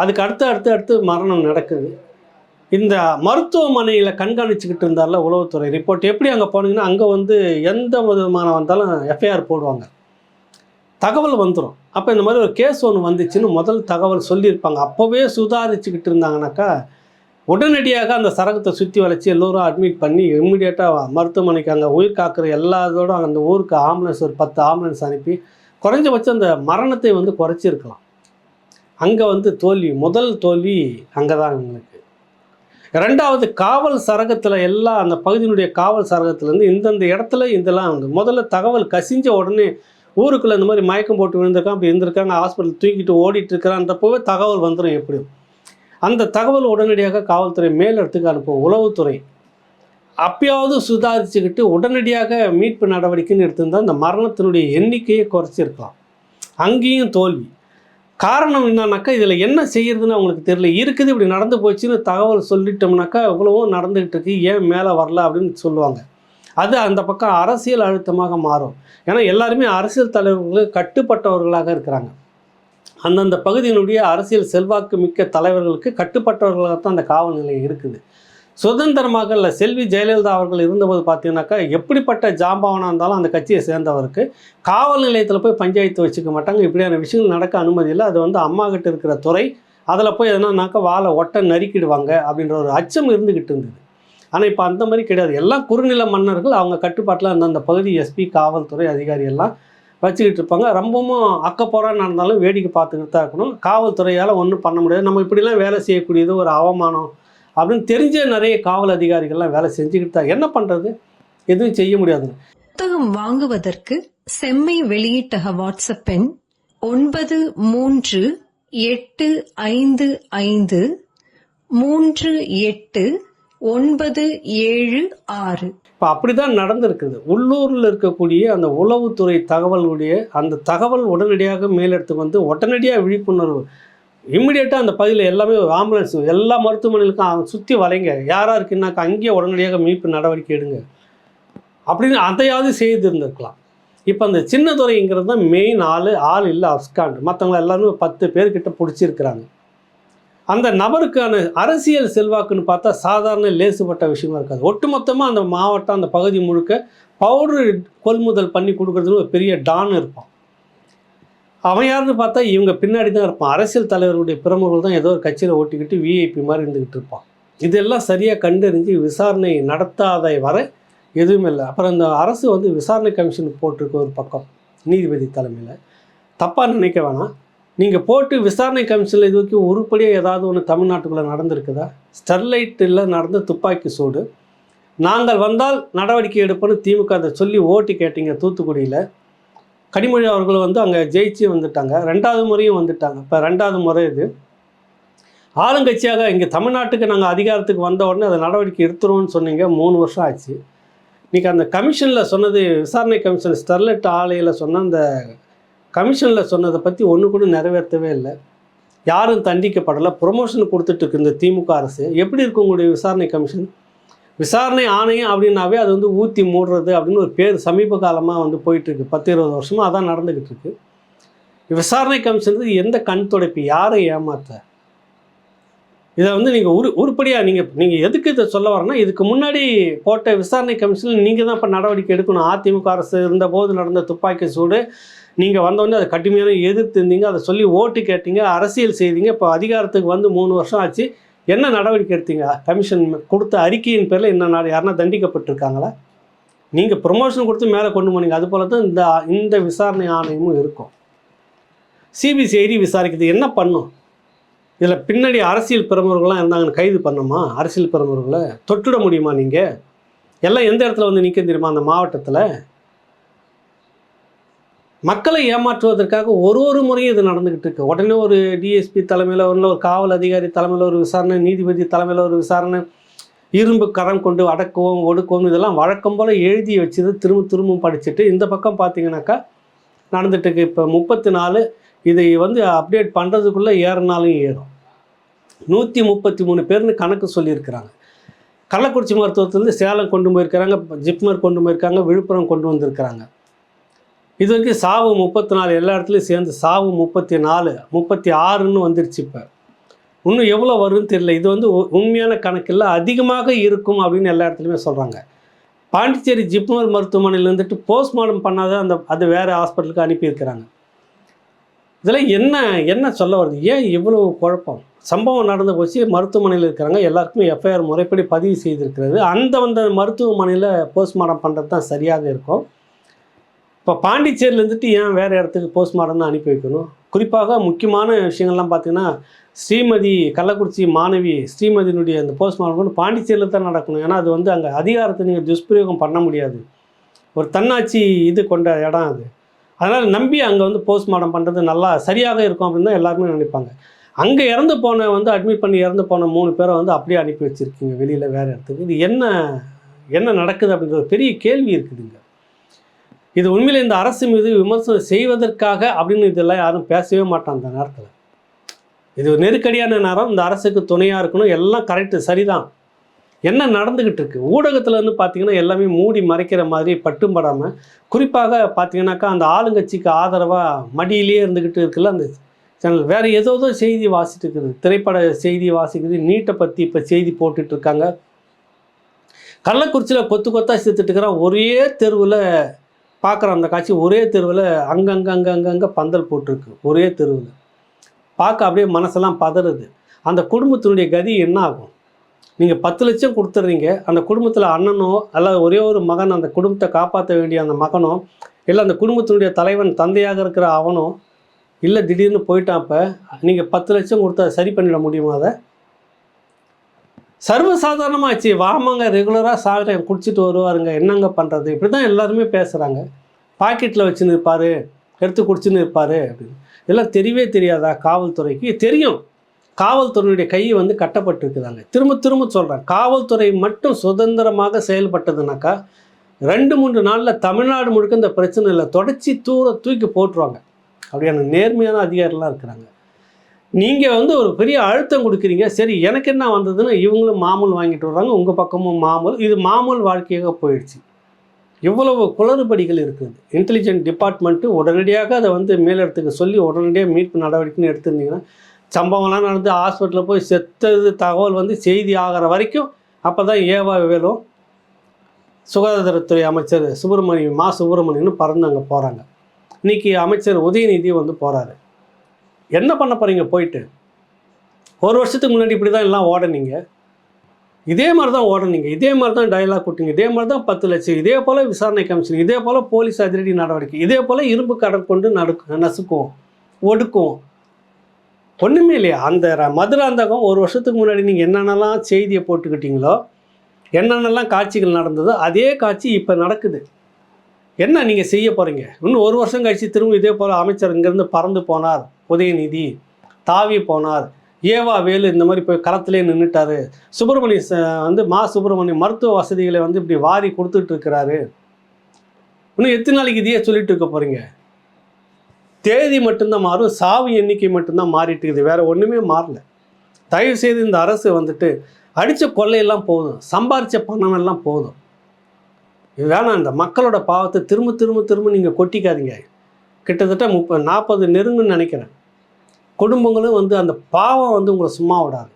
அதுக்கு அடுத்து அடுத்து அடுத்து மரணம் நடக்குது. இந்த மருத்துவமனையில் கண்காணிச்சுக்கிட்டு இருந்தார்ல உளவுத்துறை ரிப்போர்ட் எப்படி அங்கே போனீங்கன்னா அங்கே வந்து எந்த விதமான வந்தாலும் எஃப்ஐஆர் போடுவாங்க. தகவல் வந்துடும் அப்போ இந்த மாதிரி ஒரு கேஸ் ஒன்று வந்துச்சுன்னு முதல் தகவல் சொல்லியிருப்பாங்க. அப்போவே சுதாரிச்சுக்கிட்டு இருந்தாங்கனாக்கா உடனடியாக அந்த சரகத்தை சுற்றி வளைச்சி எல்லோரும் அட்மிட் பண்ணி இம்மிடியேட்டாக மருத்துவமனைக்கு அங்கே உயிர் காக்கிற எல்லாத்தோட அந்த ஊருக்கு ஆம்புலன்ஸ் ஒரு பத்து ஆம்புலன்ஸ் அனுப்பி குறைஞ்சபட்சம் அந்த மரணத்தை வந்து குறைச்சிருக்கலாம். அங்கே வந்து தோல்வி முதல் தோல்வி அங்கே தான் எங்களுக்கு ரெண்டாவது காவல் சரகத்தில் எல்லா அந்த பகுதியினுடைய காவல் சரகத்துலேருந்து இந்தந்த இடத்துல இதெல்லாம் வந்து முதல்ல தகவல் கசிஞ்ச உடனே ஊருக்குள்ளே இந்த மாதிரி மயக்கம் போட்டு விழுந்திருக்கான் அப்படி இருந்திருக்காங்க ஹாஸ்பிட்டல் தூக்கிட்டு ஓடிட்டு இருக்கிறான்றப்பவே தகவல் வந்துடும் எப்படியும் அந்த தகவல் உடனடியாக காவல்துறை மேலிடத்துக்கு அனுப்பும். உளவுத்துறை அப்பயாவது சுதாரிச்சுக்கிட்டு உடனடியாக மீட்பு நடவடிக்கைன்னு எடுத்திருந்தால் அந்த மரணத்தினுடைய எண்ணிக்கையை குறைச்சிருக்கலாம். அங்கேயும் தோல்வி. காரணம் என்னன்னாக்கா இதில் என்ன செய்யறதுன்னு அவங்களுக்கு தெரியல. இருக்குது இப்படி நடந்து போச்சுன்னு தகவல் சொல்லிட்டோம்னாக்கா எவ்வளவோ நடந்துகிட்டு இருக்கு ஏன் மேலே வரல அப்படின்னு சொல்லுவாங்க. அது அந்த பக்கம் அரசியல் அழுத்தமாக மாறும். ஏன்னா எல்லாருமே அரசியல் தலைவர்களுக்கு கட்டுப்பட்டவர்களாக இருக்கிறாங்க. அந்தந்த பகுதியினுடைய அரசியல் செல்வாக்கு மிக்க தலைவர்களுக்கு கட்டுப்பட்டவர்களாக தான் அந்த காவல் நிலையம் இருக்குது. சுதந்திரமாக இல்லை செல்வி ஜெயலலிதா அவர்கள் இருந்தபோது பார்த்தீங்கன்னாக்கா எப்படிப்பட்ட ஜாம்பவனாக இருந்தாலும் அந்த கட்சியை சேர்ந்தவருக்கு காவல் நிலையத்தில் போய் பஞ்சாயத்து வச்சுக்க மாட்டாங்க. இப்படியான விஷயங்கள் நடக்க அனுமதி இல்லை. அது வந்து அம்மா கிட்ட இருக்கிற துறை. அதில் போய் எதனாக்கா வாழை ஒட்ட நறுக்கிடுவாங்க அப்படின்ற ஒரு அச்சம் இருந்துக்கிட்டு இருந்தது. ஆனால் இப்போ அந்த மாதிரி கிடையாது. எல்லாம் குறுநில மன்னர்கள் அவங்க கட்டுப்பாட்டில் அந்தந்த பகுதி எஸ்பி காவல்துறை அதிகாரி எல்லாம் வச்சுக்கிட்டு இருப்பாங்க. ரொம்பவும் அக்கப்போராக நடந்தாலும் வேடிக்கை பார்த்துக்கிட்டு தான் இருக்கணும். காவல்துறையால் ஒன்றும் பண்ண முடியாது. நம்ம இப்படிலாம் வேலை செய்யக்கூடியது ஒரு அவமானம் அப்படின்னு தெரிஞ்ச நிறைய காவல் அதிகாரிகள்லாம் வேலை செஞ்சுக்கிட்டு தான் என்ன பண்ணுறது எதுவும் செய்ய முடியாது புத்தகம் வாங்குவதற்கு செம்மை வெளியிட்டக வாட்ஸ்அப் எண் ஒன்பது மூன்று எட்டு ஐந்து ஐந்து மூன்று எட்டு ஒன்பது ஏழு ஆறு. இப்போ அப்படி தான் நடந்திருக்குது. உள்ளூரில் இருக்கக்கூடிய அந்த உளவுத்துறை தகவலுடைய அந்த தகவல் உடனடியாக மேலெடுத்து வந்து உடனடியாக விழிப்புணர்வு இம்மிடியேட்டாக அந்த பகுதியில் எல்லாமே ஆம்புலன்ஸ் எல்லா மருத்துவமனைகளுக்கும் சுற்றி வளைங்க. யாராக இருக்குன்னாக்கா அங்கேயே உடனடியாக மீட்பு நடவடிக்கை எடுங்க. அப்படின்னு அதையாவது செய்திருந்திருக்கலாம். இப்போ அந்த சின்னதுறைங்கிறது தான் மெயின் ஆள் ஆள் இல்லை அப்ஸ்காண்ட். மற்றவங்க எல்லாரும் பத்து பேர்கிட்ட பிடிச்சிருக்கிறாங்க. அந்த நபருக்கான அரசியல் செல்வாக்குன்னு பார்த்தா சாதாரண லேசுப்பட்ட விஷயமா இருக்காது. ஒட்டுமொத்தமாக அந்த மாவட்டம் அந்த பகுதி முழுக்க பவுடர் கொள்முதல் பண்ணி கொடுக்குறதுன்னு ஒரு பெரிய டான் இருப்பான். அவன் யாருன்னு பார்த்தா இவங்க பின்னாடி தான் இருப்பான். அரசியல் தலைவர்களுடைய பிரமுகர்கள் தான் ஏதோ ஒரு கட்சியில் ஓட்டிக்கிட்டு விஐபி மாதிரி இருந்துக்கிட்டு இருப்பான். இதெல்லாம் சரியாக கண்டறிஞ்சு விசாரணை நடத்தாத வர எதுவும் இல்லை. அப்புறம் இந்த அரசு வந்து விசாரணை கமிஷன் போட்டிருக்க ஒரு பக்கம் நீதிபதி தலைமையில். தப்பாக நினைக்க வேணாம். நீங்கள் போட்டு விசாரணை கமிஷனில் இது வரைக்கும் உருப்படியாக ஏதாவது ஒன்று தமிழ்நாட்டுக்குள்ளே நடந்திருக்குதா? ஸ்டெர்லைட்டில் நடந்த துப்பாக்கி சூடு. நாங்கள் வந்தால் நடவடிக்கை எடுப்போன்னு திமுக அதை சொல்லி ஓட்டு கேட்டீங்க தூத்துக்குடியில். கனிமொழி அவர்கள் வந்து அங்கே ஜெயிச்சு வந்துட்டாங்க. ரெண்டாவது முறையும் வந்துட்டாங்க. இப்போ ரெண்டாவது முறை இது. ஆளுங்கட்சியாக இங்கே தமிழ்நாட்டுக்கு நாங்கள் அதிகாரத்துக்கு வந்த உடனே அதை நடவடிக்கை எடுத்துருவோம்னு சொன்னீங்க. மூணு வருஷம் ஆச்சு. இன்றைக்கி அந்த கமிஷனில் சொன்னது விசாரணை கமிஷன் ஸ்டெர்லைட் ஆலையில் சொன்ன அந்த கமிஷனில் சொன்னதை பற்றி ஒன்று கூட நிறைவேற்றவே இல்லை. யாரும் தண்டிக்கப்படலை. ப்ரொமோஷன் கொடுத்துட்டு இருக்கு இந்த திமுக அரசு. எப்படி இருக்கும் உங்களுடைய விசாரணை கமிஷன்? விசாரணை ஆணையம் அப்படின்னாவே அது வந்து ஊற்றி மூடுறது அப்படின்னு ஒரு பேர் சமீப காலமாக வந்து போயிட்டுருக்கு. பத்து இருபது வருஷமாக அதான் நடந்துக்கிட்டு இருக்கு விசாரணை கமிஷன் எந்த கண் துடைப்பு யாரை ஏமாத்த? இதை வந்து நீங்கள் உரு உருப்படியாக நீங்கள் நீங்கள் எதுக்கு இதை சொல்ல வரேன்னா இதுக்கு முன்னாடி போட்ட விசாரணை கமிஷனில் நீங்கள் தான் இப்போ நடவடிக்கை எடுக்கணும். அதிமுக அரசு இருந்தபோது நடந்த துப்பாக்கி சூடு நீங்கள் வந்தோடனே அதை கடுமையான எதிர்த்து இருந்தீங்க அதை சொல்லி ஓட்டு கேட்டீங்க அரசியல் செய்தீங்க இப்போ அதிகாரத்துக்கு வந்து மூணு வருஷம் ஆச்சு. என்ன நடவடிக்கை எடுத்தீங்க? கமிஷன் கொடுத்த அறிக்கையின் பேரில் என்ன யாருன்னா தண்டிக்கப்பட்டிருக்காங்களா? நீங்கள் ப்ரொமோஷன் கொடுத்து மேலே கொண்டு போனீங்க. அது போல தான் இந்த இந்த விசாரணை ஆணையமும் இருக்கும். சிபிசிஐடி விசாரிக்கிறது என்ன பண்ணும்? இதில் பின்னாடி அரசியல் பிரமுகர்கள்லாம் இருந்தாங்கன்னு கைது பண்ணோமா அரசியல் பிரமுகர்களை தொட்டுட முடியுமா நீங்கள் எல்லாம் எந்த இடத்துல வந்து நிற்க தெரியுமா? அந்த மாவட்டத்தில்? மக்களை ஏமாற்றுவதற்காக ஒரு ஒரு முறையும் இது நடந்துக்கிட்டு இருக்கு. உடனே ஒரு டிஎஸ்பி தலைமையில் ஒன்றில் ஒரு காவல் அதிகாரி தலைமையில் ஒரு விசாரணை நீதிபதி தலைமையில் ஒரு விசாரணை இரும்பு கரம் கொண்டு அடக்குவோம் ஒடுக்குவோம் இதெல்லாம் வழக்கம் போல் எழுதி வச்சுது திரும்ப திரும்ப படிச்சுட்டு இந்த பக்கம் பார்த்தீங்கன்னாக்கா நடந்துட்டு இருக்கு. இப்போ முப்பத்தி நாலு இதை வந்து அப்டேட் பண்ணுறதுக்குள்ளே ஏறினாலும் ஏறும். நூற்றி முப்பத்தி மூணு பேர்னு கணக்கு சொல்லியிருக்கிறாங்க. கள்ளக்குறிச்சி மருத்துவத்திலேருந்து சேலம் கொண்டு போயிருக்கிறாங்க ஜிப்மர் கொண்டு போயிருக்காங்க விழுப்புரம் கொண்டு வந்திருக்கிறாங்க. இது வரைக்கும் சாவு முப்பத்தி நாலு எல்லா இடத்துலையும் சேர்ந்து சாவு முப்பத்தி நாலு முப்பத்தி ஆறுன்னு வந்துருச்சு இப்போ. இன்னும் எவ்வளோ வரும்னு தெரியல. இது வந்து உண்மையான கணக்கில் அதிகமாக இருக்கும் அப்படின்னு எல்லா இடத்துலையுமே சொல்கிறாங்க பாண்டிச்சேரி ஜிப்மர் மருத்துவமனையில் இருந்துட்டு போஸ்ட்மார்ட்டம் பண்ணாத அந்த அது வேறு ஹாஸ்பிட்டலுக்கு அனுப்பியிருக்கிறாங்க. இதில் என்ன என்ன சொல்ல வருது? ஏன் இவ்வளோ குழப்பம்? சம்பவம் நடந்து போச்சு. மருத்துவமனையில் இருக்கிறாங்க எல்லாருக்குமே எஃப்ஐஆர் முறைப்படி பதிவு செய்திருக்கிறது. அந்த அந்த மருத்துவமனையில் போஸ்ட்மார்ட்டம் பண்ணுறது தான் சரியாக இருக்கும். இப்போ பாண்டிச்சேரியில் இருந்துட்டு ஏன் வேறு இடத்துக்கு போஸ்ட்மார்ட்டம் தான் அனுப்பி வைக்கணும்? குறிப்பாக முக்கியமான விஷயங்கள்லாம் பார்த்தீங்கன்னா ஸ்ரீமதி கள்ளக்குறிச்சி மாணவி ஸ்ரீமதியினுடைய அந்த போஸ்ட்மார்ட்டம் வந்து பாண்டிச்சேரியில் தான் நடக்கணும். ஏன்னா அது வந்து அங்கே அதிகாரத்தை நீங்கள் துஷ்பிரயோகம் பண்ண முடியாது. ஒரு தன்னாட்சி இது கொண்ட இடம் அது. அதனால் நம்பி அங்கே வந்து போஸ்ட்மார்ட்டம் பண்ணுறது நல்லா சரியாக இருக்கும் அப்படின்னு தான் எல்லாருமே நினைப்பாங்க. அங்கே இறந்து போன வந்து அட்மிட் பண்ணி இறந்து போன மூணு பேரை வந்து அப்படியே அனுப்பி வச்சுருக்கீங்க. வெளியில் வேறு இடத்துக்கு. இது என்ன என்ன நடக்குது அப்படின்ற ஒரு பெரிய கேள்வி இருக்குதுங்க இது உண்மையில் இந்த அரசு மீது விமர்சனம் செய்வதற்காக அப்படின்னு இதெல்லாம் யாரும் பேசவே மாட்டான் அந்த நேரத்தில். இது நெருக்கடியான நேரம் இந்த அரசுக்கு துணையாக இருக்கணும் எல்லாம் கரெக்டு சரிதான். என்ன நடந்துக்கிட்டு இருக்கு? ஊடகத்தில் வந்து பார்த்தீங்கன்னா எல்லாமே மூடி மறைக்கிற மாதிரி பட்டும் படாமல் குறிப்பாக பார்த்தீங்கன்னாக்கா அந்த ஆளுங்கட்சிக்கு ஆதரவாக மடியிலே இருந்துக்கிட்டு இருக்குல்ல அந்த சேனல் வேறு ஏதோ ஏதோ செய்தி வாசிட்டு இருக்குது. திரைப்பட செய்தி வாசிக்குது நீட்டை பற்றி இப்போ செய்தி போட்டுட்ருக்காங்க கள்ளக்குறிச்சியில் கொத்து கொத்தாக சேர்த்துட்டு இருக்கிறான். ஒரே தெருவில் பார்க்குற அந்த காட்சி ஒரே தெருவில் அங்கங்கே அங்கங்கே பந்தல் போட்டிருக்கு. ஒரே தெருவில். பார்க்க அப்படியே மனசெல்லாம் பதறுது. அந்த குடும்பத்தினுடைய கதி என்ன ஆகும் நீங்கள் பத்து லட்சம் கொடுத்துட்றீங்க. அந்த குடும்பத்தில் அண்ணனோ அல்லது ஒரே ஒரு மகன் அந்த குடும்பத்தை காப்பாற்ற வேண்டிய அந்த மகனோ இல்லை அந்த குடும்பத்தினுடைய தலைவன் தந்தையாக இருக்கிற அவனோ இல்லை திடீர்னு போயிட்டான் இப்போ நீங்கள் பத்து லட்சம் கொடுத்தா சரி பண்ணிட முடியுமா அதை? சர்வசாதாரணமாச்சு. வாமாங்க ரெகுலராக சாப்பிட்றேன் குடிச்சிட்டு வருவாருங்க என்னங்க பண்ணுறது இப்படி தான் எல்லாருமே பேசுகிறாங்க பாக்கெட்டில் வச்சுன்னு இருப்பார் எடுத்து குடிச்சுன்னு இருப்பார் அப்படின்னு. இதெல்லாம் தெரியவே தெரியாதா காவல்துறைக்கு? தெரியும். காவல்துறையுடைய கை வந்து கட்டப்பட்டிருக்குதாங்க. திரும்ப திரும்ப சொல்கிறேன் காவல்துறை மட்டும் சுதந்திரமாக செயல்பட்டதுனாக்கா ரெண்டு மூன்று நாளில் தமிழ்நாடு முழுக்க இந்த பிரச்சனை இல்லை தொடச்சி தூர தூக்கி போட்டுருவாங்க. அப்படியான நேர்மையான அதிகாரிலாம் இருக்கிறாங்க. நீங்கள் வந்து ஒரு பெரிய அழுத்தம் கொடுக்குறீங்க. சரி எனக்கு என்ன வந்ததுன்னு இவங்களும் மாமூல் வாங்கிட்டு வர்றாங்க. உங்கள் பக்கமும் மாமூல். இது மாமூல் வாழ்க்கையாக போயிடுச்சு. இவ்வளவு குளறுபடிகள் இருக்குது. இன்டெலிஜென்ட் டிபார்ட்மெண்ட்டு உடனடியாக அதை வந்து மேலிடத்துக்கு சொல்லி உடனடியாக மீட்பு நடவடிக்கைன்னு எடுத்திருந்தீங்கன்னா சம்பவம்லாம் நடந்து ஹாஸ்பிட்டலில் போய் செத்தது தகவல் வந்து செய்தி ஆகிற வரைக்கும் அப்போ தான் ஏவா வேலும் சுகாதாரத்துறை அமைச்சர் சுப்பிரமணியம் மா சுப்பிரமணியன்னு பறந்து அங்கே போகிறாங்க இன்றைக்கி அமைச்சர் உதயநிதி வந்து போகிறாரு என்ன பண்ண போகிறீங்க போயிட்டு. ஒரு வருஷத்துக்கு முன்னாடி இப்படி தான் எல்லாம் ஓடனீங்க. இதே மாதிரி தான் ஓடனீங்க. இதே மாதிரி தான் டயலாக் விட்டீங்க இதே மாதிரி தான் பத்து லட்சம். இதே போல் விசாரணை கமிஷன். இதே போல் போலீஸ் அதிரடி நடவடிக்கை. இதே போல் இரும்பு கடன் கொண்டு நடக்கும் நசுக்கும் ஒடுக்கும் ஒன்றுமே இல்லையா? அந்த மதுராந்தகம் ஒரு வருஷத்துக்கு முன்னாடி நீங்கள் என்னென்னலாம் செய்தியை போட்டுக்கிட்டீங்களோ என்னென்னலாம் காட்சிகள் நடந்ததோ அதே காட்சி இப்போ நடக்குது. என்ன நீங்கள் செய்ய போகிறீங்க இன்னும் ஒரு வருஷம் கழிச்சு திரும்ப இதே போல் அமைச்சர் இங்கேருந்து பறந்து போனார். உதயநிதி தாவி போனார். ஏவா வேலு இந்த மாதிரி போய் களத்திலே நின்றுட்டாரு சுப்பிரமணிய வந்து மா சுப்பிரமணியம் மருத்துவ வசதிகளை வந்து இப்படி வாரி கொடுத்துட்டு இருக்கிறாரு. இன்னும் எத்தனை நாளைக்கு இதையே சொல்லிட்டு இருக்க போகிறீங்க தேதி மட்டும்தான் மாறும் சாவு எண்ணிக்கை மட்டும்தான் மாறிட்டு இருக்குது. வேற ஒன்றுமே மாறல. தயவு செய்து இந்த அரசு வந்துட்டு அடித்த கொள்ளையெல்லாம் போதும் சம்பாரித்த பணம் எல்லாம் போதும். இது வேணாம் இந்த மக்களோட பாவத்தை திரும்ப திரும்ப திரும்ப நீங்கள் கொட்டிக்காதீங்க. கிட்டத்தட்ட முப்ப நாற்பது நெருங்குன்னு நினைக்கிறேன். குடும்பங்களும் வந்து அந்த பாவம் வந்து உங்களை சும்மா விடாது.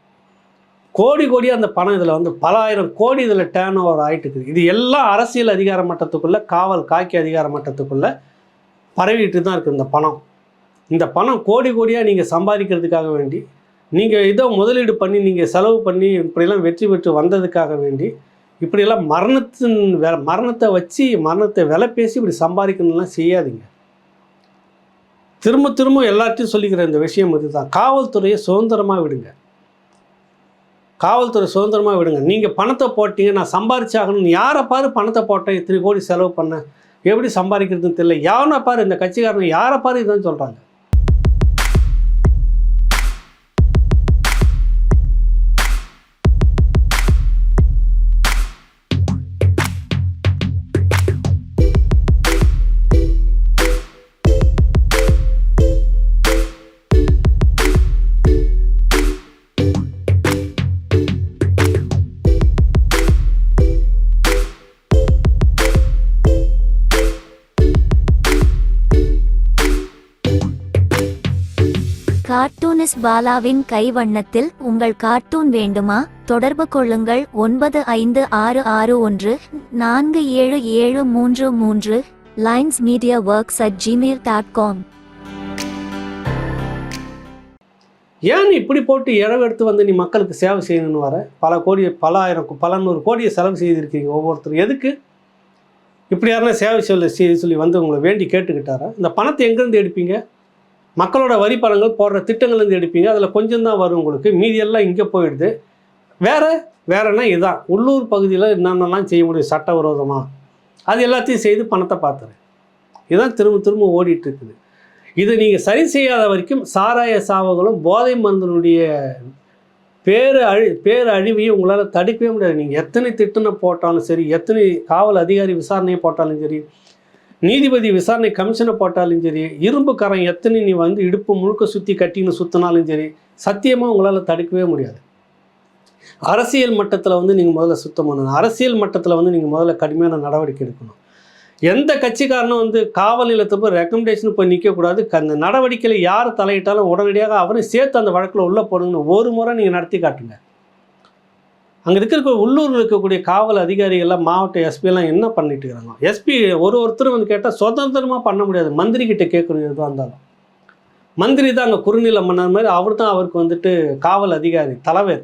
கோடி கோடியாக அந்த பணம் இதில் வந்து பல ஆயிரம் கோடி இதில் டேர்ன் ஓவர் ஆகிட்டு இருக்குது. இது எல்லாம் அரசியல் அதிகார மட்டத்துக்குள்ளே காவல் காக்கி அதிகார மட்டத்துக்குள்ளே பரவிட்டு தான் இருக்குது இந்த பணம். இந்த பணம் கோடி கோடியாக நீங்கள் சம்பாதிக்கிறதுக்காக வேண்டி நீங்கள் இதோ முதலீடு பண்ணி நீங்கள் செலவு பண்ணி இப்படியெல்லாம் வெற்றி பெற்று வந்ததுக்காக வேண்டி இப்படியெல்லாம் மரணத்தின் வெ மரணத்தை வச்சு மரணத்தை விலை பேசி இப்படி சம்பாதிக்கணும்லாம் செய்யாதீங்க. திரும்ப திரும்ப எல்லாத்தையும் சொல்லிக்கிற இந்த விஷயம் இதுதான். காவல்துறையை சுதந்திரமாக விடுங்க. காவல்துறை சுதந்திரமாக விடுங்க. நீங்கள் பணத்தை போட்டீங்க நான் சம்பாரிச்சாகணும்னு யாரை பாரு பணத்தை போட்டேன் இத்தனை கோடி செலவு பண்ணேன். எப்படி சம்பாதிக்கிறதுன்னு தெரியல. யாருன்னா பாரு இந்த கட்சிக்காரங்க யாரை பாரு இதான் சொல்கிறாங்க எஸ் பாலாவின் கைவண்ணத்தில் உங்கள் கார்ட்டூன் வேண்டுமா? தொடர்பு கொள்ளுங்கள். ஒன்பது ஐந்து ஆறு ஆறு ஒன்று நான்கு ஏழு ஏழு மூன்று மூன்று lines media works at Gmail dot com. ஏன் நீ இப்படி போட்டு இழவெடுத்து வந்து நீ மக்களுக்கு சேவை செய்யணும்னு வர? பல கோடி பல ஆயிரம் பல நூறு கோடியை செலவு செய்திருக்கீங்க ஒவ்வொருத்தரும். எதுக்கு? இப்படி யாருன்னா சேவை சொல்ல செய்ய சொல்லி வந்து உங்களை வேண்டி கேட்டுக்கிட்டாரா? இந்த பணத்தை எங்கேருந்து எடுப்பீங்க? மக்களோட வரி பணங்கள் போடுற திட்டங்கள்லேருந்து எடுப்பீங்க. அதில் கொஞ்சம் தான் வரும் உங்களுக்கு. மீதியெல்லாம் இங்கே போயிடுது. வேற வேறன்னா இதுதான் உள்ளூர் பகுதியில் என்னென்னலாம் செய்ய முடியும்? சட்டவிரோதமாக அது எல்லாத்தையும் செய்து பணத்தை பார்த்துறேன். இதுதான் திரும்ப திரும்ப ஓடிட்டு இருக்குது இதை நீங்கள் சரி செய்யாத வரைக்கும் சாராய சாவுகளும் போதை மருந்தினுடைய பேரு அழி பேர் அழிவையும் உங்களால் தடுக்கவே முடியாது. நீங்கள் எத்தனை திட்டனை போட்டாலும் சரி எத்தனை காவல் அதிகாரி விசாரணையை போட்டாலும் சரி நீதிபதி விசாரணை கமிஷனை போட்டாலும் சரி இரும்பு கரம் எத்தனை நீ வந்து இடுப்பு முழுக்க சுற்றி கட்டின்னு சுற்றினாலும் சரி சத்தியமாக உங்களால் தடுக்கவே முடியாது. அரசியல் மட்டத்தில் வந்து நீங்கள் முதல்ல சுத்தம் பண்ணணும். அரசியல் மட்டத்தில் வந்து நீங்கள் முதல்ல கடுமையான நடவடிக்கை எடுக்கணும். எந்த கட்சிக்காரனும் வந்து காவல் நிலையத்தை போய் ரெக்கமெண்டேஷன் போய் நிற்கக்கூடாது அந்த நடவடிக்கையில் யார் தலையிட்டாலும் உடனடியாக அவரையும் சேர்த்து அந்த வழக்கில் உள்ளே போடுங்கன்னு ஒரு முறை நீங்கள் நடத்தி காட்டுங்க. அங்கே இருக்கிற உள்ளூரில் இருக்கக்கூடிய காவல் அதிகாரிகள்லாம் மாவட்ட எஸ்பியெல்லாம் என்ன பண்ணிட்டு இருக்கிறாங்க எஸ்பி ஒரு ஒருத்தர் வந்து கேட்டால் சுதந்திரமாக பண்ண முடியாது. மந்திரி கிட்டே கேட்கணும் எதுவாக இருந்தாலும். மந்திரி தான் அங்கே குறுநில மன்னர் மாதிரி அவர் தான் அவருக்கு வந்துட்டு காவல் அதிகாரி தலைவர்.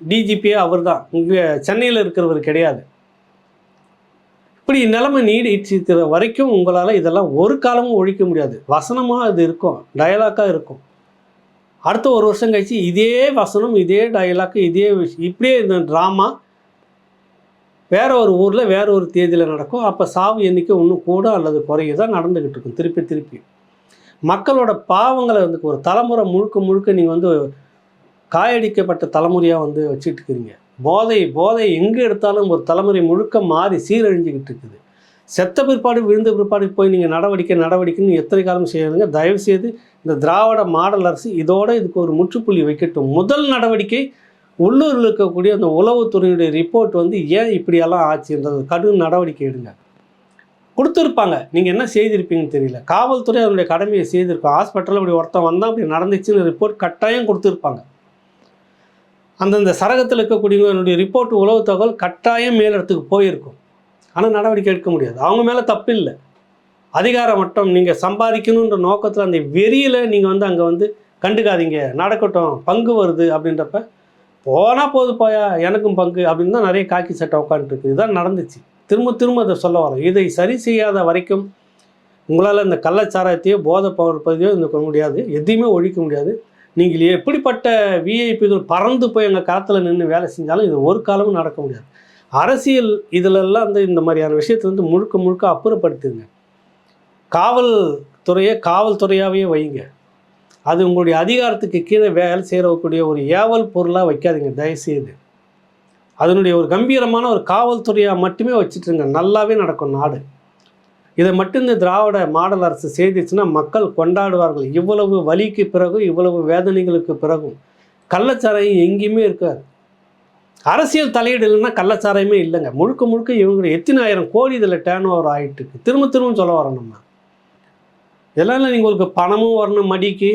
டிஜிபியே அவர் தான். இங்கே சென்னையில் இருக்கிறவர் கிடையாது. இப்படி நிலைமை நீடிச்சிருக்கிற வரைக்கும் உங்களால் இதெல்லாம் ஒரு காலமும் ஒழிக்க முடியாது. வசனமாக இது இருக்கும். டயலாக்காக இருக்கும். அடுத்த ஒரு வருஷம் கழித்து இதே வசனம் இதே டயலாக் இதே விஷயம் இப்படியே இந்த ட்ராமா வேற ஒரு ஊரில் வேற ஒரு தேதியில் நடக்கும். அப்போ சாவு எண்ணிக்கை இன்னும் கூட அல்லது குறைய தான் நடந்துக்கிட்டு இருக்கும். திருப்பி திருப்பி. மக்களோட பாவங்களை வந்து ஒரு தலைமுறை முழுக்க முழுக்க நீங்கள் வந்து காயடிக்கப்பட்ட தலைமுறையாக வந்து வச்சுட்டு இருக்கிறீங்க. போதை போதை எங்கே எடுத்தாலும் ஒரு தலைமுறை முழுக்க மாறி சீரழிஞ்சுக்கிட்டு இருக்குது. செத்த பிற்பாடு விழுந்த பிற்பாடு போய் நீங்கள் நடவடிக்கை நடவடிக்கைன்னு எத்தனை காலம் செய்யணுங்க? தயவுசெய்து இந்த திராவிட மாடல் அரசு இதோட இதுக்கு ஒரு முற்றுப்புள்ளி வைக்கட்டும். முதல் நடவடிக்கை உள்ளூரில் இருக்கக்கூடிய அந்த உளவுத்துறையுடைய ரிப்போர்ட் வந்து ஏன் இப்படியெல்லாம் ஆச்சுன்றது கடும் நடவடிக்கை எடுங்க. கொடுத்துருப்பாங்க. நீங்கள் என்ன செய்திருப்பீங்கன்னு தெரியல. காவல்துறை அதனுடைய கடமையை செய்திருக்கோம். ஹாஸ்பிட்டலில் இப்படி ஒருத்தன் வந்தால் அப்படி நடந்துச்சுன்னு ரிப்போர்ட் கட்டாயம் கொடுத்துருப்பாங்க. அந்தந்த சரகத்தில் இருக்கக்கூடியவங்களுடைய ரிப்போர்ட் உளவு தகவல் கட்டாயம் மேலிடத்துக்கு போயிருக்கும். ஆனால் நடவடிக்கை எடுக்க முடியாது. அவங்க மேலே தப்பு இல்லை அதிகார மட்டம் நீங்கள் சம்பாதிக்கணுன்ற நோக்கத்தில் அந்த வெறியில் நீங்கள் வந்து அங்கே வந்து கண்டுக்காதீங்க. நடக்கட்டும் பங்கு வருது அப்படின்றப்ப போனால் போது போயா எனக்கும் பங்கு அப்படின்னு தான் நிறைய காக்கி சட்டை உட்காந்துருக்கு இதுதான் நடந்துச்சு. திரும்ப திரும்ப அதை சொல்ல வரோம் இதை சரி செய்யாத வரைக்கும் உங்களால் இந்த கள்ளச்சாராயத்தையோ போதை பகுப்பதையோ இந்த கொள்ள முடியாது. எதையுமே ஒழிக்க முடியாது. நீங்கள் எப்படிப்பட்ட விஐபிகள் பறந்து போய் எங்கள் காலத்தில் நின்று வேலை செஞ்சாலும் இது ஒரு காலமும் நடக்க முடியாது. அரசியல் இதிலெல்லாம் வந்து இந்த மாதிரியான விஷயத்தை வந்து முழுக்க முழுக்க அப்புறப்படுத்துங்க. காவல்துறையை காவல்துறையாகவே வைங்க. அது உங்களுடைய அதிகாரத்துக்கு கீழே வேலை செய்யக்கூடிய ஒரு ஏவல் பொருளாக வைக்காதீங்க தயவுசெய்து. அதனுடைய ஒரு கம்பீரமான ஒரு காவல்துறையாக மட்டுமே வச்சுட்டுருங்க நல்லாவே நடக்கும் நாடு. இதை மட்டும் இந்த திராவிட மாடல் அரசு செய்திச்சுன்னா மக்கள் கொண்டாடுவார்கள். இவ்வளவு வலிக்கு பிறகு இவ்வளவு வேதனைகளுக்கு பிறகும் கள்ளச்சாராயம் எங்கேயுமே இருக்காது. அரசியல் தலையீடு இல்லைன்னா கள்ளச்சாராயமே இல்லைங்க. முழுக்க முழுக்க இவங்க எத்தனை ஆயிரம் கோடி இதில் டேர்ன் ஓவர் ஆகிட்டு இருக்கு திரும்ப திரும்ப சொல்ல வரோம் நம்ம. இதெல்லாம் இல்லை உங்களுக்கு பணமும் வரணும் மடிக்கு.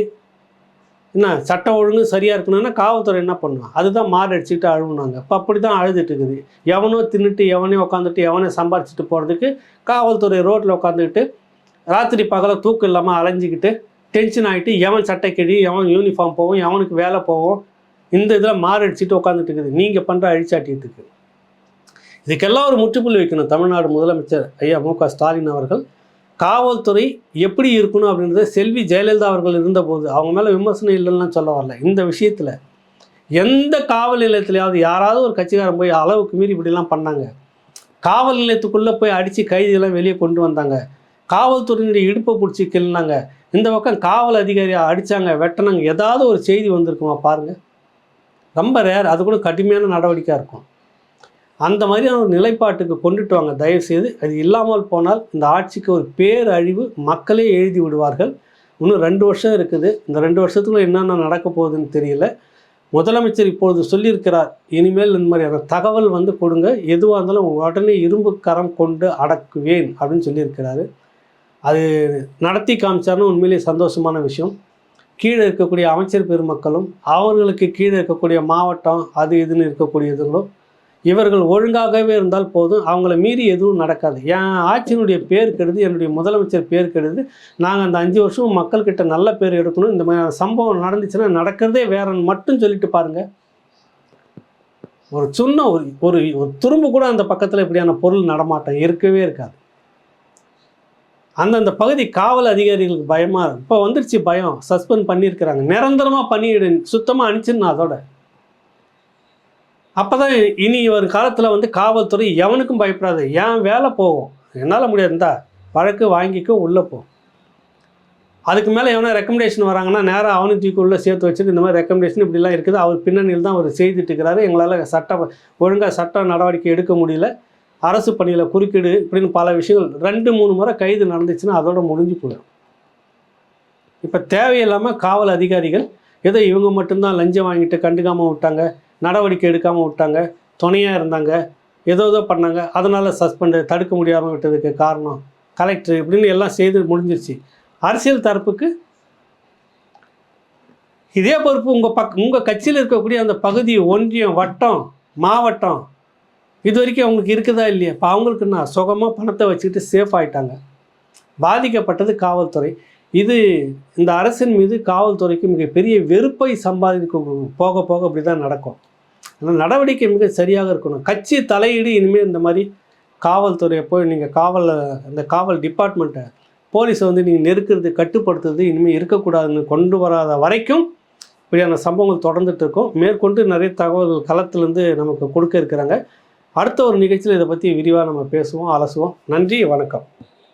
என்ன சட்டம் ஒழுங்கு சரியாக இருக்கணும்னா காவல்துறை என்ன பண்ணுவான் அதுதான் மாடு அடிச்சுட்டு அழுகுனாங்க இப்போ அப்படி தான் அழுதுட்டு இருக்குது. எவனோ தின்னுட்டு எவனே உட்காந்துட்டு எவனே சம்பாரிச்சிட்டு போகிறதுக்கு காவல்துறை ரோட்டில் உட்காந்துக்கிட்டு ராத்திரி பகல தூக்கம் இல்லாமல் அலைஞ்சிக்கிட்டு டென்ஷன் ஆகிட்டு எவன் சட்டை கிழி எவன் யூனிஃபார்ம் போவோம் எவனுக்கு வேலை போவோம் இந்த இதில் மாறு அடிச்சுட்டு உட்காந்துட்டு இருக்குது. நீங்கள் பண்ணுற அழிச்சாட்டியத்துக்கு. இதுக்கெல்லாம் ஒரு முற்றுப்புள்ளி வைக்கணும் தமிழ்நாடு முதலமைச்சர் ஐயா மு க ஸ்டாலின் அவர்கள். காவல்துறை எப்படி இருக்கணும் அப்படின்றத செல்வி ஜெயலலிதா அவர்கள் இருந்தபோது அவங்க மேலே விமர்சனம் இல்லைன்னு சொல்ல வரல. இந்த விஷயத்தில் எந்த காவல் நிலையத்திலையாவது யாராவது ஒரு கட்சிக்காரன் போய் அளவுக்கு மீறி இப்படிலாம் பண்ணாங்க. காவல் நிலையத்துக்குள்ளே போய் அடித்து கைதியெல்லாம் வெளியே கொண்டு வந்தாங்க. காவல்துறையினுடைய இடுப்பை பிடிச்சி கிள்ளினாங்க இந்த பக்கம் காவல் அதிகாரியை அடித்தாங்க வெட்டினாங்க. ஏதாவது ஒரு செய்தி வந்திருக்குமா பாருங்கள் ரொம்ப ரேர் அது கூட கடுமையான நடவடிக்கையாக இருக்கும். அந்த மாதிரியான ஒரு நிலைப்பாட்டுக்கு கொண்டுட்டு வாங்க. தயவுசெய்து அது இல்லாமல் போனால் இந்த ஆட்சிக்கு ஒரு பேரழிவு மக்களே எழுதி விடுவார்கள். இன்னும் ரெண்டு வருஷம் இருக்குது. இந்த ரெண்டு வருஷத்துக்குள்ள என்னென்ன நடக்க போகுதுன்னு தெரியல. முதலமைச்சர் இப்பொழுது சொல்லியிருக்கிறார் இனிமேல் இந்த மாதிரியான தகவல் வந்து கொடுங்க. எதுவாக இருந்தாலும் உடனே இரும்பு கரம் கொண்டு அடக்குவேன் அப்படின்னு சொல்லியிருக்கிறாரு. அது நடத்தி காமிச்சாருன்னு உண்மையிலேயே சந்தோஷமான விஷயம். கீழே இருக்கக்கூடிய அமைச்சர் பெருமக்களும் அவர்களுக்கு கீழே இருக்கக்கூடிய மாவட்டம் அது இதுன்னு இருக்கக்கூடியதுங்களும் இவர்கள் ஒழுங்காகவே இருந்தால் போதும். அவங்கள மீறி எதுவும் நடக்காது. என் ஆட்சியினுடைய பேர் கெடுது என்னுடைய முதலமைச்சர் பேர் கெடுது. நாங்கள் அந்த அஞ்சு வருஷம் மக்கள்கிட்ட நல்ல பேர் எடுக்கணும். இந்த மாதிரி சம்பவம் நடந்துச்சுன்னா நடக்கிறதே வேறன்னு மட்டும் சொல்லிட்டு பாருங்கள் ஒரு சின்ன ஒரு ஒரு ஒரு துரும்பு கூட அந்த பக்கத்தில் இப்படியான பொருள் நடமாட்டம் இருக்கவே இருக்காது. அந்தந்த பகுதி காவல் அதிகாரிகளுக்கு பயமாக இருக்கும். இப்போ வந்துருச்சு பயம். சஸ்பெண்ட் பண்ணியிருக்கிறாங்க. நிரந்தரமாக பண்ணிடு சுத்தமாக அனுப்பிச்சிருந்தேன் அதோட. அப்போ தான் இனி ஒரு காலத்தில் வந்து காவல்துறை எவனுக்கும் பயப்படாது. ஏன் வேலை போகும். என்னால் முடியாதுந்தா வழக்கு வாங்கிக்கோ உள்ளே போ. அதுக்கு மேலே எவனா ரெக்கமெண்டேஷன் வராங்கன்னா நேராக அவனுக்கு தூக்கி உள்ளே சேர்த்து வச்சுட்டு இந்த மாதிரி ரெக்கமெண்டேஷன் இப்படிலாம் இருக்குது. அவர் பின்னணியில் தான் அவர் செய்துட்டு இருக்கிறாரு. எங்களால் சட்ட ஒழுங்காக சட்ட நடவடிக்கை எடுக்க முடியல. அரசு பணியில் குறுக்கீடு இப்படின்னு பல விஷயங்கள். ரெண்டு மூணு முறை கைது நடந்துச்சுன்னா அதோட முடிஞ்சு போயிடும். இப்போ தேவையில்லாமல் காவல் அதிகாரிகள் ஏதோ இவங்க மட்டும்தான் லஞ்சம் வாங்கிட்டு கண்டுக்காமல் விட்டாங்க. நடவடிக்கை எடுக்காமல் விட்டாங்க துணையாக இருந்தாங்க ஏதோ ஏதோ பண்ணாங்க. அதனால் சஸ்பெண்டு தடுக்க முடியாமல் விட்டதுக்கு காரணம் கலெக்டர் இப்படின்னு எல்லாம் செய்து முடிஞ்சிருச்சு. அரசியல் தரப்புக்கு இதே பொறுப்பு உங்கள் பக் உங்கள் கட்சியில் இருக்கக்கூடிய அந்த பகுதி ஒன்றியம் வட்டம் மாவட்டம் இது வரைக்கும் அவங்களுக்கு இருக்குதா இல்லையா? இப்போ அவங்களுக்கு நான் சுகமாக பணத்தை வச்சுக்கிட்டு சேஃப் ஆகிட்டாங்க பாதிக்கப்பட்டது காவல்துறை. இது இந்த அரசின் மீது காவல்துறைக்கு மிகப்பெரிய வெறுப்பை சம்பாதிக்க போக போக அப்படி தான் நடக்கும். ஆனால் நடவடிக்கை மிக சரியாக இருக்கணும். கட்சி தலையீடு இனிமேல் இந்த மாதிரி காவல்துறையை போய் நீங்கள் காவல் இந்த காவல் டிபார்ட்மெண்ட்டை போலீஸை வந்து நீங்கள் நெருக்கிறது கட்டுப்படுத்துறது இனிமேல் இருக்கக்கூடாதுன்னு கொண்டு வராத வரைக்கும் இப்படியான சம்பவங்கள் தொடர்ந்துட்டு இருக்கும். மேற்கொண்டு நிறைய தகவல்கள் களத்திலேருந்து நமக்கு கொடுக்க இருக்கிறாங்க. அடுத்த ஒரு நிகழ்ச்சியில் இதை பற்றி விரிவாக நம்ம பேசுவோம் அலசுவோம். நன்றி வணக்கம்.